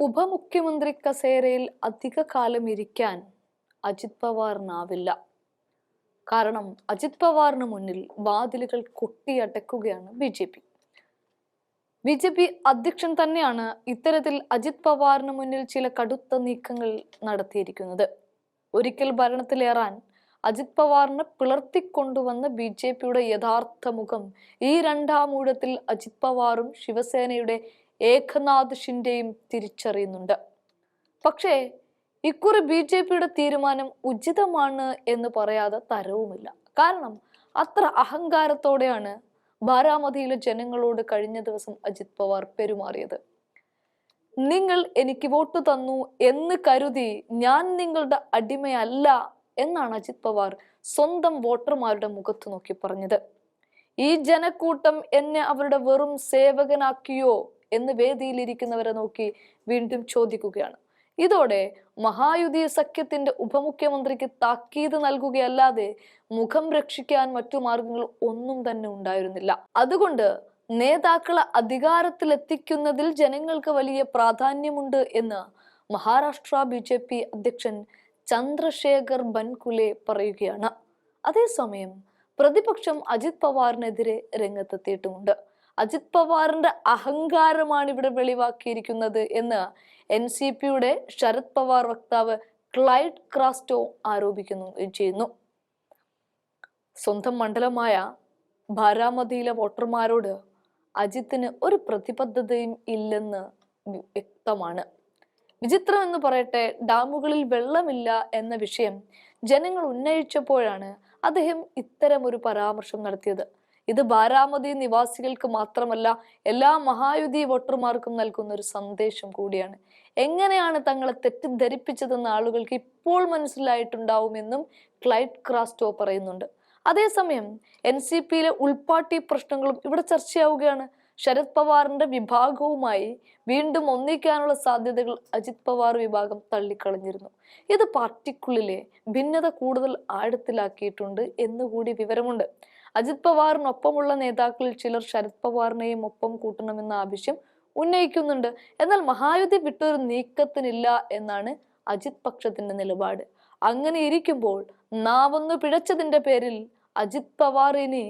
ഉപമുഖ്യമന്ത്രി കസേരയിൽ അധിക കാലം ഇരിക്കാൻ അജിത് പവാറിനാവില്ല കാരണം അജിത് പവാറിന് മുന്നിൽ വാതിലുകൾ കൊട്ടിയടക്കുകയാണ് B J P. B J P അധ്യക്ഷൻ തന്നെയാണ് ഇത്തരത്തിൽ അജിത് പവാറിന് മുന്നിൽ ചില കടുത്ത നീക്കങ്ങൾ നടത്തിയിരിക്കുന്നത്. ഒരിക്കൽ ഭരണത്തിലേറാൻ അജിത് പവാറിനെ പിളർത്തിക്കൊണ്ടുവന്ന ബി ജെ പിയുടെ യഥാർത്ഥ മുഖം ഈ രണ്ടാം ഊഴത്തിൽ അജിത് പവാറും ശിവസേനയുടെ ഏകനാഥ് ഷിൻഡെയും തിരിച്ചറിയുന്നുണ്ട്. പക്ഷേ ഇക്കുറി ബി ജെ പിയുടെ തീരുമാനം ഉചിതമാണ് എന്ന് പറയാതെ തരവുമില്ല. കാരണം അത്ര അഹങ്കാരത്തോടെയാണ് ബാരാമതിയിലെ ജനങ്ങളോട് കഴിഞ്ഞ ദിവസം അജിത് പവാർ പെരുമാറിയത്. നിങ്ങൾ എനിക്ക് വോട്ട് തന്നു എന്ന് കരുതി ഞാൻ നിങ്ങളുടെ അടിമയല്ല എന്നാണ് അജിത് പവാർ സ്വന്തം വോട്ടർമാരുടെ മുഖത്ത് നോക്കി പറഞ്ഞത്. ഈ ജനക്കൂട്ടം എന്നെ അവരുടെ വെറും സേവകനാക്കിയോ? എന്ന് വേദിയിലിരിക്കുന്നവരെ നോക്കി വീണ്ടും ചോദിക്കുകയാണ്. ഇതോടെ മഹായുതി സഖ്യത്തിന്റെ ഉപമുഖ്യമന്ത്രിക്ക് താക്കീത് നൽകുകയല്ലാതെ മുഖം രക്ഷിക്കാൻ മറ്റു മാർഗങ്ങൾ ഒന്നും തന്നെ ഉണ്ടായിരുന്നില്ല. അതുകൊണ്ട് നേതാക്കളെ അധികാരത്തിലെത്തിക്കുന്നതിൽ ജനങ്ങൾക്ക് വലിയ പ്രാധാന്യമുണ്ട് എന്ന് മഹാരാഷ്ട്ര ബി ജെ പി അധ്യക്ഷൻ ചന്ദ്രശേഖർ ബൻകുലെ പറയുകയാണ്. അതേസമയം പ്രതിപക്ഷം അജിത് പവാറിനെതിരെ രംഗത്തെത്തിയിട്ടുമുണ്ട്. അജിത് പവാറിന്റെ അഹങ്കാരമാണ് ഇവിടെ വെളിവാക്കിയിരിക്കുന്നത് എന്ന് എൻ സി പിയുടെ ശരത് പവാർ വക്താവ് ക്ലൈഡ് ക്രാസ്റ്റോ ആരോപിക്കുന്നു ചെയ്യുന്നു. സ്വന്തം മണ്ഡലമായ ബാരാമതിയിലെ വോട്ടർമാരോട് അജിത്തിന് ഒരു പ്രതിബദ്ധതയും ഇല്ലെന്ന് വ്യക്തമാണ്. വിചിത്രം എന്ന് പറയട്ടെ ഡാമുകളിൽ വെള്ളമില്ല എന്ന വിഷയം ജനങ്ങൾ ഉന്നയിച്ചപ്പോഴാണ് അദ്ദേഹം ഇത്തരം ഒരു പരാമർശം നടത്തിയത്. ഇത് ബാരാമതി നിവാസികൾക്ക് മാത്രമല്ല എല്ലാ മഹായുധി വോട്ടർമാർക്കും നൽകുന്ന ഒരു സന്ദേശം കൂടിയാണ്. എങ്ങനെയാണ് തങ്ങളെ തെറ്റിദ്ധരിപ്പിച്ചതെന്ന് ആളുകൾക്ക് ഇപ്പോൾ മനസ്സിലായിട്ടുണ്ടാവുമെന്നും ക്ലൈഡ് ക്രാസ്റ്റോ പറയുന്നുണ്ട്. അതേസമയം എൻ സി പിയിലെ ഉൾപാർട്ടി പ്രശ്നങ്ങളും ഇവിടെ ചർച്ചയാവുകയാണ്. ശരത് പവാറിന്റെ വിഭാഗവുമായി വീണ്ടും ഒന്നിക്കാനുള്ള സാധ്യതകൾ അജിത് പവാർ വിഭാഗം തള്ളിക്കളഞ്ഞിരുന്നു. ഇത് പാർട്ടിക്കുള്ളിലെ ഭിന്നത കൂടുതൽ ആഴത്തിലാക്കിയിട്ടുണ്ട് എന്നുകൂടി വിവരമുണ്ട്. അജിത് പവാറിനൊപ്പമുള്ള നേതാക്കളിൽ ചിലർ ശരത് പവാറിനെയും ഒപ്പം കൂട്ടണമെന്ന ആവശ്യം ഉന്നയിക്കുന്നുണ്ട്. എന്നാൽ മഹായുതി വിട്ടൊരു നീക്കത്തിനില്ല എന്നാണ് അജിത് പക്ഷത്തിന്റെ നിലപാട്. അങ്ങനെ ഇരിക്കുമ്പോൾ നാവൊന്ന് പിഴച്ചതിന്റെ പേരിൽ അജിത് പവാർ ഇനി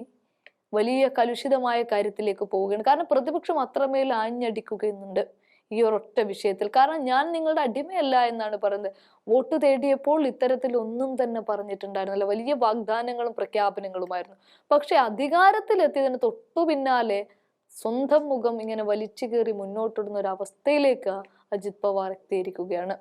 വലിയ കലുഷിതമായ കാര്യത്തിലേക്ക് പോവുകയാണ്. കാരണം പ്രതിപക്ഷം അത്രമേൽ ആഞ്ഞടിക്കുകയുന്നുണ്ട് ഈ ഒരൊറ്റ വിഷയത്തിൽ. കാരണം ഞാൻ നിങ്ങളുടെ അടിമയല്ല എന്നാണ് പറയുന്നത്. വോട്ട് തേടിയപ്പോൾ ഇത്തരത്തിൽ ഒന്നും തന്നെ പറഞ്ഞിട്ടുണ്ടായിരുന്നില്ല. വലിയ വാഗ്ദാനങ്ങളും പ്രഖ്യാപനങ്ങളുമായിരുന്നു. പക്ഷെ അധികാരത്തിലെത്തിയതിന് തൊട്ടു പിന്നാലെ സ്വന്തം മുഖം ഇങ്ങനെ വലിച്ചു കയറി മുന്നോട്ടിടുന്ന ഒരു അവസ്ഥയിലേക്ക് അജിത് പവാർ എത്തിയിരിക്കുകയാണ്.